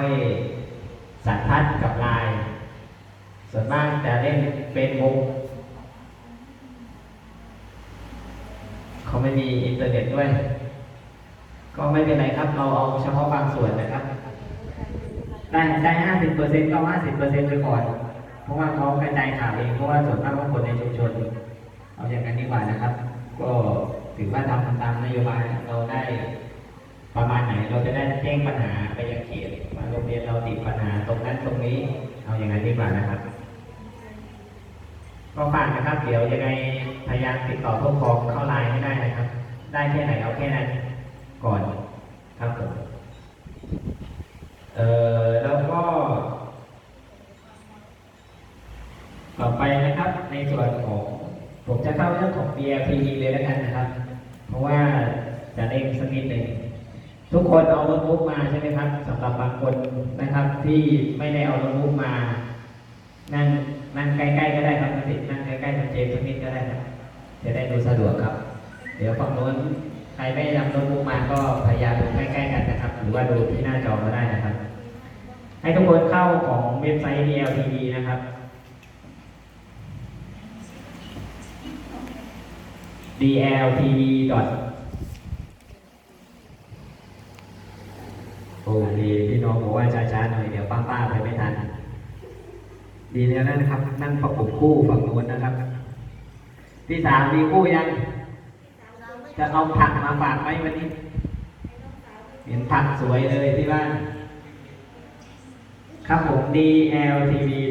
ค่อยสันทัดกับไลน์ส่วนมากจะเล่นเฟซบุ๊กเขาไม่มีอินเทอร์เน็ตด้วย ก็ไม่เป็นไรครับ เราเอาเฉพาะบางส่วนนะครับ ได้ได้ห้าสิบเปอร์เซ็นต์ก็ห้าสิบเปอร์เซ็นต์ไปก่อน เพราะว่าเขากระจายข่าวเอง เพราะว่าส่วนมากว่าคนในชุมชน เอาอย่างนั้นดีกว่านะครับ ก็ถือว่าทำตามนโยบายเราได้ ประมาณไหนเราจะได้แจ้งปัญหาไปยังเขต โรงเรียนเราติดปัญหาตรงนั้นตรงนี้ เอาอย่างนั้นดีกว่านะครับ ก็ฝากนะครับ เดี๋ยวยังไงพยายามติดต่อผู้ปกครองเข้าไลน์ให้ได้นะครับ ได้แค่ไหนเอาแค่นั้นก่อนครับผมเอ่อแล้วก็ ต่อไปนะครับ ในส่วนของผมจะเข้าเรื่องของ BLTV เลยแล้วกันนะครับ เพราะว่าจะเร่งสักนิดหนึ่ง ทุกคนเอาโน้ตบุ๊กมาใช่ไหมครับสำหรับบางคนนะครับ ที่ไม่ได้เอาโน้ตบุ๊กมา นั่งนั่งใกล้ๆก็ได้ครับนั่งติดนั่งใกล้ๆคุณเจมส์สักนิดก็ได้ครับจะได้ดูสะดวกครับ เดี๋ยวฝั่งโน้นใครไม่นำโน้ตบุ๊กมาก็พยายามดูใกล้ๆกันนะครับ หรือว่าดูที่หน้าจอก็ได้นะครับ ให้ทุกคนเข้าของเว็บไซต์ DLTV นะครับ dltv. โอ้ดีพี่น้องบอกว่าช้าๆหน่อยเดี๋ยวป้าๆไปไม่ทัน ดีแล้วนะครับ นั่งประกบคู่ฝั่งโน้นนะครับ ที่สามมีคู่ยัง จะเอาผักมาฝากไหมวันนี้ เห็นผักสวยเลยที่บ้านครับผม dltv.ac.th